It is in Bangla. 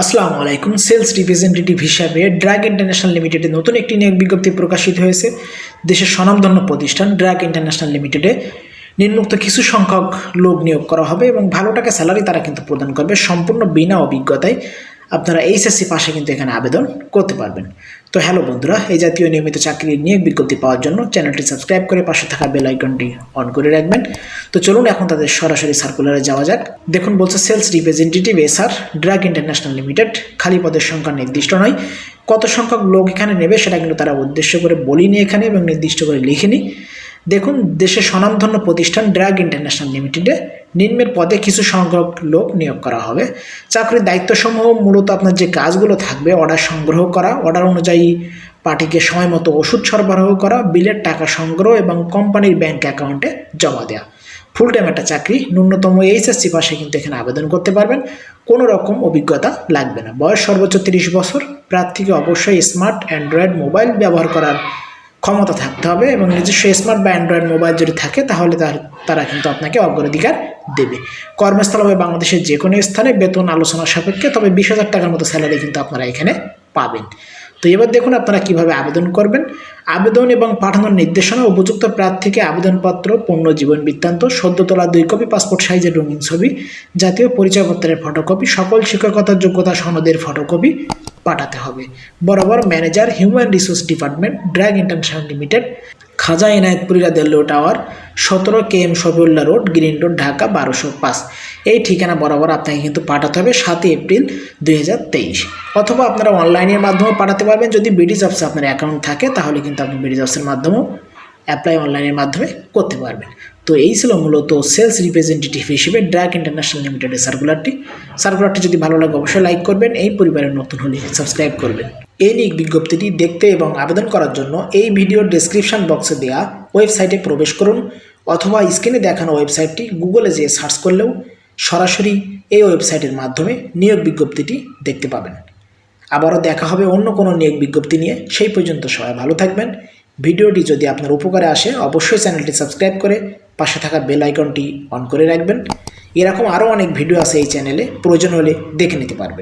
আসসালামু আলাইকুম। সেলস রিপ্রেজেন্টেটিভ হিসাবে ড্রাগ ইন্টারন্যাশনাল লিমিটেডে নতুন একটি নিয়োগ বিজ্ঞপ্তি প্রকাশিত হয়েছে। দেশের স্বনামধন্য প্রতিষ্ঠান ড্রাগ ইন্টারন্যাশনাল লিমিটেডে নিম্নোক্ত কিছু সংখ্যক লোক নিয়োগ করা হবে এবং ভালো টাকা স্যালারি তারা কিন্তু প্রদান করবে সম্পূর্ণ বিনা অভিজ্ঞতায়। আপনারা এইচএসসি পাশে কিন্তু এখানে আবেদন করতে পারবেন। তো হ্যালো বন্ধুরা, এই জাতীয় নিয়মিত চাকরির নিয়োগ বিজ্ঞপ্তি পাওয়ার জন্য চ্যানেলটি সাবস্ক্রাইব করে পাশে থাকা বেল আইকনটি অন করে রাখবেন। তো চলুন এখন তাদের সরাসরি সার্কুলারে যাওয়া যাক। দেখুন, বলছে sales representative SR drug international limited খালি পদের সংখ্যা নির্দিষ্ট নয়। কত সংখ্যক লোক এখানে নেবে সেটা কিন্তু তারা উদ্দেশ্য করে বলিনি এখানে এবং নির্দিষ্ট করে লিখিনি। দেখুন দেশের স্বনামধন্য প্রতিষ্ঠান ড্রাগ ইন্টারন্যাশনাল লিমিটেডে নিম্নের পদে কিছু সংখ্যক লোক নিয়োগ করা হবে। চাকরির দায়িত্বসমূহ মূলত আপনার যে কাজগুলো থাকবে অর্ডার সংগ্রহ করা অর্ডার অনুযায়ী পার্টিকে সময় মতো ওষুধ সরবরাহ করা, বিলের টাকা সংগ্রহ এবং কোম্পানির ব্যাংক অ্যাকাউন্টে জমা দেওয়া ফুল টাইম একটা চাকরি, ন্যূনতম এইচএসসি পাশে কিন্তু এখানে আবেদন করতে পারবেন। কোনো রকম অভিজ্ঞতা লাগবে না। বয়স সর্বোচ্চ তিরিশ বছর। প্রার্থীকে অবশ্যই স্মার্ট অ্যান্ড্রয়েড মোবাইল ব্যবহার করার ক্ষমতা থাকতে হবে এবং নিজস্ব স্মার্ট বা অ্যান্ড্রয়েড মোবাইল যদি থাকে, তাহলে তার- তারা কিন্তু আপনাকে অগ্রাধিকার দেবে। কর্মস্থল হবে বাংলাদেশের যে কোনো স্থানে বেতন আলোচনা সাপেক্ষে, তবে বিশ হাজার টাকার মতো স্যালারি কিন্তু আপনারা এখানে পাবেন। তো এবার দেখুন আপনারা কীভাবে আবেদন করবেন। আবেদন এবং পাঠানোর নির্দেশনা, উপযুক্ত প্রার্থীকে আবেদনপত্র পূর্ণ জীবন বৃত্তান্ত সদ্য তোলা দুই কপি পাসপোর্ট সাইজের রঙিন ছবি, জাতীয় পরিচয়পত্রের ফটোকপি সকল শিক্ষকতার যোগ্যতা সনদের ফটোকপি পাঠাতে হবে। বরাবর manager, human resource department, drug international limited, Khaja এনায়তপুরিরা দেল্লো টাওয়ার, সতেরো K M Safiullah road, green road, Dhaka, বারোশো পাঁচ। এই ঠিকানা বরাবর আপনাকে কিন্তু পাঠাতে হবে সাতই এপ্রিল দুই হাজার তেইশ। অথবা আপনারা অনলাইনের মাধ্যমেও পাঠাতে পারবেন। যদি বিডিজ অফসে আপনার অ্যাকাউন্ট থাকে, তাহলে কিন্তু আপনি বিডি অফসের মাধ্যমেও অ্যাপ্লাই অনলাইনের মাধ্যমে করতে পারবেন। তো এই ছিল মূলত সেলস রিপ্রেজেন্টেটিভ হিসেবে ড্রাগ ইন্টারন্যাশনাল লিমিটেডের সার্কুলারটি সার্কুলারটি যদি ভালো লাগে অবশ্যই লাইক করবেন, এই পরিবারের নতুন হলে সাবস্ক্রাইব করবেন। এই নিক বিজ্ঞপ্তিটি দেখতে এবং আবেদন করার জন্য এই ভিডিওর ডেসক্রিপশন বক্সে দেওয়া ওয়েবসাইটে প্রবেশ করুন অথবা স্ক্রিনে দেখানো ওয়েবসাইটটি গুগলে যেয়ে সার্চ করলেও সরাসরি এই ওয়েবসাইটের মাধ্যমে নিয়োগ বিজ্ঞপ্তিটি দেখতে পাবেন। আবারও দেখা হবে অন্য কোনো নিয়োগ বিজ্ঞপ্তি নিয়ে। সেই পর্যন্ত সবাই ভালো থাকবেন। ভিডিওটি যদি আপনার উপকারে আসে, অবশ্যই চ্যানেলটি সাবস্ক্রাইব করে পাশে থাকা বেল আইকনটি অন করে রাখবেন। এরকম আরও অনেক ভিডিও আছে এই চ্যানেলে। প্রয়োজন হলে দেখে নিতে পারবেন।